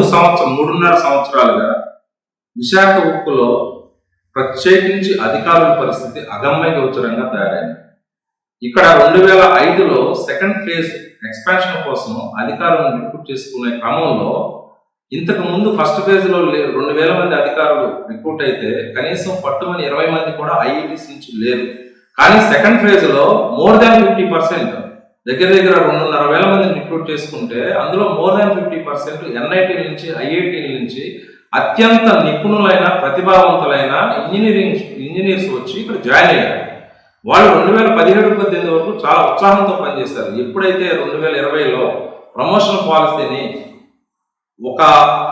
మూడు సంవత్సరం మూడున్నర సంవత్సరాలుగా విశాఖ ఉక్కులో ప్రత్యేకించి అధికారుల పరిస్థితి అగమ్య గోచరంగా తయారైంది. ఇక్కడ రెండు వేల ఐదులో సెకండ్ ఫేజ్ ఎక్స్పాన్షన్ కోసం అధికారులను రిక్రూట్ చేసుకునే క్రమంలో ఇంతకు ముందు ఫస్ట్ ఫేజ్లో రెండు వేల మంది అధికారులు రిక్రూట్ అయితే కనీసం పట్టుమని ఇరవై మంది కూడా ఐఐటీస్ నుంచి లేరు. కానీ సెకండ్ ఫేజ్లో మోర్ దాన్ ఫిఫ్టీ పర్సెంట్ దగ్గర దగ్గర రెండున్నర వేల మందిని రిక్రూట్ చేసుకుంటే అందులో more than fifty percent NIT నుంచి ఐఐటి నుంచి అత్యంత నిపుణులైన ప్రతిభావంతులైన ఇంజనీరింగ్ ఇంజనీర్స్ వచ్చి ఇక్కడ జాయిన్ అయ్యారు. వాళ్ళు రెండు వేల పదిహేడు పద్దెనిమిది వరకు చాలా ఉత్సాహంతో పనిచేశారు. ఎప్పుడైతే రెండు వేల ఇరవైలో ప్రమోషన్ పాలసీని ఒక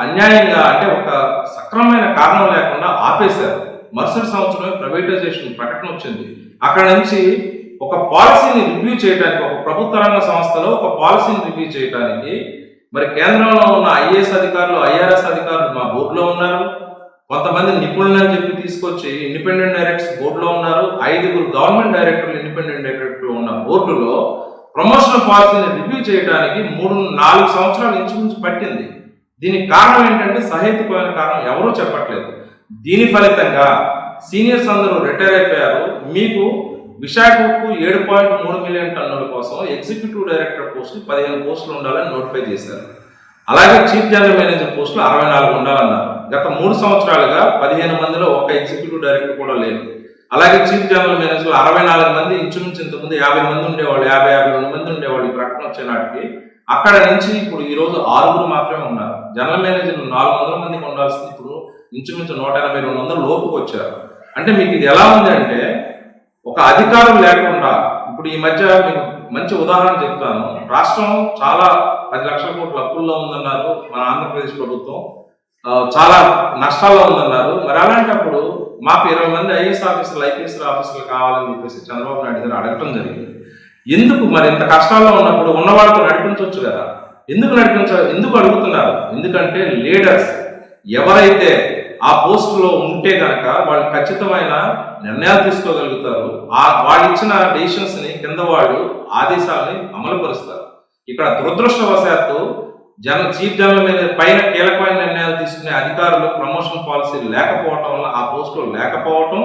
అన్యాయంగా అంటే ఒక సక్రమమైన కారణం లేకుండా ఆపేశారు. మరుసటి సంవత్సరమే ప్రైవేటైజేషన్ ప్రకటన వచ్చింది. అక్కడ నుంచి ఒక పాలసీని రివ్యూ చేయడానికి ఒక ప్రభుత్వ రంగ సంస్థలో ఒక పాలసీని రివ్యూ చేయడానికి మరి కేంద్రంలో ఉన్న ఐఏఎస్ అధికారులు ఐఆర్ఎస్ అధికారులు మా బోర్డులో ఉన్నారు. కొంతమంది నిపుణులు అని చెప్పి తీసుకొచ్చి ఇండిపెండెంట్ డైరెక్టర్స్ బోర్డులో ఉన్నారు. ఐదుగురు గవర్నమెంట్ డైరెక్టర్లు ఇండిపెండెంట్ డైరెక్టర్లు ఉన్న బోర్డులో ప్రమోషన్ పాలసీని రివ్యూ చేయడానికి మూడు నాలుగు సంవత్సరాలు ఇంచుమించు పట్టింది. దీనికి కారణం ఏంటంటే సహేతుకమైన కారణం ఎవరూ చెప్పట్లేదు. దీని ఫలితంగా సీనియర్స్ అందరూ రిటైర్ అయిపోయారు. మీకు విశాఖకు ఏడు పాయింట్ మూడు మిలియన్ టన్నుల కోసం ఎగ్జిక్యూటివ్ డైరెక్టర్ పోస్టులు పదిహేను పోస్టులు ఉండాలని నోటిఫై చేశారు. అలాగే చీఫ్ జనరల్ మేనేజర్ పోస్టులు అరవై నాలుగు ఉండాలన్నారు. గత మూడు సంవత్సరాలుగా పదిహేను మందిలో ఒక ఎగ్జిక్యూటివ్ డైరెక్టర్ కూడా లేదు. అలాగే చీఫ్ జనరల్ మేనేజర్లు అరవై నాలుగు మంది ఇంచుమించు ఇంతకుముందు యాభై మంది ఉండేవాళ్ళు యాభై యాభై రెండు మంది ఉండేవాళ్ళు ఈ ప్రకటన వచ్చే నాటికి అక్కడ నుంచి ఇప్పుడు ఈ రోజు ఆరుగురు మాత్రమే ఉన్నారు. జనరల్ మేనేజర్లు నాలుగు వందల మందికి ఉండాల్సింది ఇప్పుడు ఇంచుమించు నూట ఎనభై రెండు వందల లోపుకి వచ్చారు. అంటే మీకు ఇది ఎలా ఉంది అంటే ఒక అధికారం లేకుండా ఇప్పుడు ఈ మధ్య మీకు మంచి ఉదాహరణ చెప్తాను. రాష్ట్రం చాలా పది లక్షల కోట్ల అప్పుల్లో ఉందన్నారు మన ఆంధ్రప్రదేశ్ ప్రభుత్వం. చాలా నష్టాల్లో ఉందన్నారు. మరి అలాంటప్పుడు మాకు ఇరవై మంది ఐఏఎస్ ఆఫీసర్లు ఐపీఎస్ ఆఫీసర్లు కావాలని చెప్పేసి చంద్రబాబు నాయుడు గారు అడగటం జరిగింది. ఎందుకు మరి ఇంత కష్టాల్లో ఉన్నప్పుడు ఉన్నవాళ్ళతో నడిపించవచ్చు కదా? ఎందుకు నడిపించ ఎందుకు అడుగుతున్నారు? ఎందుకంటే లీడర్స్ ఎవరైతే ఆ పోస్టులో ఉంటే కనుక వాళ్ళు ఖచ్చితమైన నిర్ణయాలు తీసుకోగలుగుతారు. ఆ వాళ్ళు ఇచ్చిన డెసిషన్స్ని కింద వాళ్ళు ఆదేశాలని అమలుపరుస్తారు. ఇక్కడ దురదృష్టవశాత్తు జన చీఫ్ జనరల్ మేనేజర్ పైన కీలకమైన నిర్ణయాలు తీసుకునే అధికారులు ప్రమోషన్ పాలసీ లేకపోవటం వల్ల ఆ పోస్టులో లేకపోవటం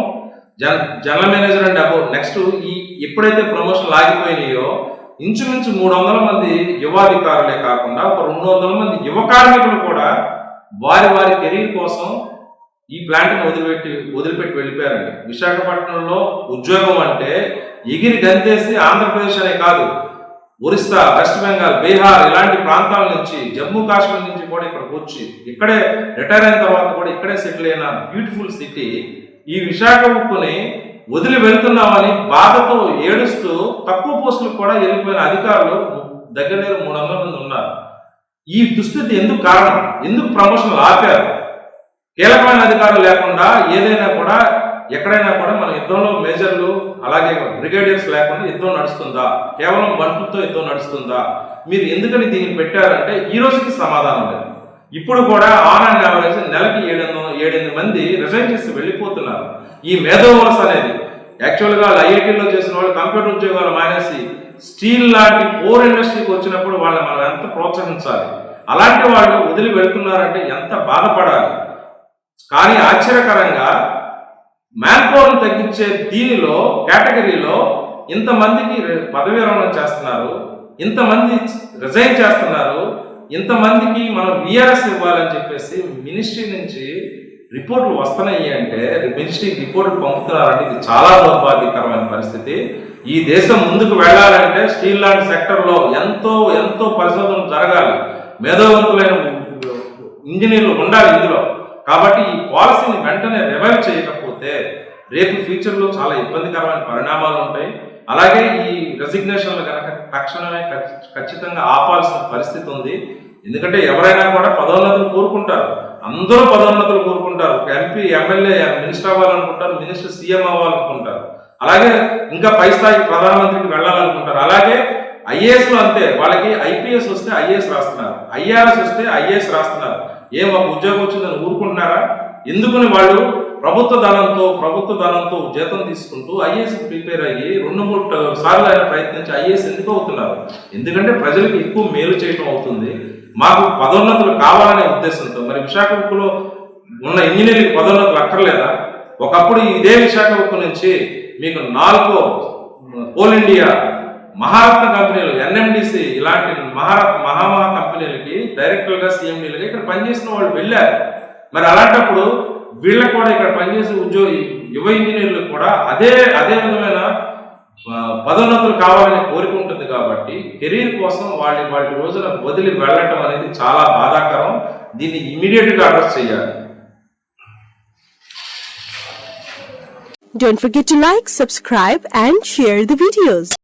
జన general manager and above next ఈ ఎప్పుడైతే ప్రమోషన్ ఆగిపోయినాయో ఇంచుమించు మూడు వందల మంది యువాధికారులే కాకుండా ఒక రెండు వందల మంది యువ కార్మికులు కూడా వారి వారి కెరీర్ కోసం ఈ ప్లాంట్ని వదిలిపెట్టి వదిలిపెట్టి వెళ్ళిపోయారండి. విశాఖపట్నంలో ఉద్యోగం అంటే ఎగిరి గంతేసి ఆంధ్రప్రదేశ్ అనే కాదు. ఒరిస్సా వెస్ట్ బెంగాల్ బీహార్ ఇలాంటి ప్రాంతాల నుంచి జమ్మూ కాశ్మీర్ నుంచి కూడా ఇక్కడికి వచ్చి ఇక్కడే రిటైర్ అయిన తర్వాత కూడా ఇక్కడే సెటిల్ అయిన బ్యూటిఫుల్ సిటీ ఈ విశాఖ ముక్కుని వదిలి వెళ్తున్నామని బాధతో ఏడుస్తూ తక్కువ పోస్టులకు కూడా వెళ్ళిపోయిన అధికారులు దగ్గర దగ్గర మూడు వందల మంది ఉన్నారు. ఈ దుస్థితి ఎందుకు కారణం? ఎందుకు ప్రమోషన్లు ఆపారు? కీలకమైన అధికారులు లేకుండా ఏదైనా కూడా ఎక్కడైనా కూడా మన యుద్ధంలో మేజర్లు అలాగే బ్రిగేడియర్స్ లేకుండా యుద్ధం నడుస్తుందా? కేవలం బంటులతో యుద్ధం నడుస్తుందా? మీరు ఎందుకని దీన్ని పెట్టారంటే ఈ రోజుకి సమాధానం లేదు. ఇప్పుడు కూడా ఆన్ అండ్ యావరేజ్ నెలకి ఏడు ఏడెనిమిది మంది రిజైన్ చేసి వెళ్ళిపోతున్నారు. ఈ మేధోవలస అనేది యాక్చువల్గా ఐఐటీలో చేసిన వాళ్ళు కంప్యూటర్ ఉద్యోగాలు మానేసి స్టీల్ లాంటి కోర్ ఇండస్ట్రీకి వచ్చినప్పుడు వాళ్ళని మనం ఎంత ప్రోత్సహించాలి? అలాంటి వాళ్ళు వదిలి వెళ్తున్నారంటే ఎంత బాధపడాలి? కానీ ఆశ్చర్యకరంగా మ్యాన్ తగ్గించే దీనిలో కేటగిరీలో ఇంతమందికి పదవి పదవీ విరమణ చేస్తున్నారు ఇంతమంది రిజైన్ చేస్తున్నారు ఇంతమందికి మనం విఆర్ఎస్ ఇవ్వాలని చెప్పేసి మినిస్ట్రీ నుంచి రిపోర్ట్లు వస్తున్నాయి అంటే మినిస్ట్రీ రిపోర్ట్లు పంపుతున్నారంటే ఇది చాలా దౌర్భాగ్యకరమైన పరిస్థితి. ఈ దేశం ముందుకు వెళ్ళాలంటే స్టీల్ లాంటి సెక్టర్లో ఎంతో ఎంతో పరిశోధన జరగాలి. మేధోవంతులైన ఇంజనీర్లు ఉండాలి ఇందులో. కాబట్టి ఈ పాలసీని వెంటనే రివైవ్ చేయకపోతే రేపు ఫ్యూచర్లో చాలా ఇబ్బందికరమైన పరిణామాలు ఉంటాయి. అలాగే ఈ రెసిగ్నేషన్లు కనుక తక్షణమే ఖచ్చి- ఖచ్చితంగా ఆపాల్సిన పరిస్థితి ఉంది. ఎందుకంటే ఎవరైనా కూడా పదోన్నతులు కోరుకుంటారు. అందరూ పదోన్నతులు కోరుకుంటారు. ఒక ఎంపీ ఎమ్మెల్యే మినిస్టర్ అవ్వాలనుకుంటారు. మినిస్టర్ సీఎం అవ్వాలనుకుంటారు. అలాగే ఇంకా పై స్థాయి ప్రధానమంత్రికి వెళ్ళాలనుకుంటారు. అలాగే ఐఏఎస్లో అంతే. వాళ్ళకి ఐపీఎస్ వస్తే ఐఏఎస్ రాస్తున్నారు. ఐఆర్ఎస్ వస్తే ఐఏఎస్ రాస్తున్నారు. ఏం ఒక ఉద్యోగం వచ్చిందని ఊరుకుంటున్నారా? ఎందుకని వాళ్ళు ప్రభుత్వ ధనంతో ప్రభుత్వ ధనంతో జీతం తీసుకుంటూ ఐఏఎస్ ప్రిపేర్ అయ్యి రెండు మూడు సార్లు అయినా ప్రయత్నించి ఐఏఎస్ ఎందుకు అవుతున్నారు? ఎందుకంటే ప్రజలకు ఎక్కువ మేలు చేయటం అవుతుంది. మాకు పదోన్నతులు కావాలనే ఉద్దేశంతో మరి విశాఖ ఉక్కులో ఉన్న ఇంజనీరింగ్ పదోన్నతులు అక్కర్లేదా? ఒకప్పుడు ఇదే విశాఖ నుంచి మీకు నాలుగో కోల్ ఇండియా మహారత్న కంపెనీలు ఎన్ఎండిసి ఇలాంటి మహారత్ మహామహా కంపెనీలకి డైరెక్టర్గా సీఎండీలుగా ఇక్కడ పనిచేసిన వాళ్ళు వెళ్ళారు. మరి అలాంటప్పుడు వీళ్ళకు కూడా ఇక్కడ పనిచేసే ఉద్యోగి యువ ఇంజనీర్లకు కూడా అదే అదే విధమైన పదోన్నతులు కావాలని కోరిక ఉంటుంది కాబట్టి కెరీర్ కోసం వాళ్ళని వాటి రోజున వదిలి వెళ్ళటం అనేది చాలా బాధాకరం. దీన్ని ఇమీడియట్గా అడ్రస్ చేయాలి. Don't forget to like, subscribe and share the videos.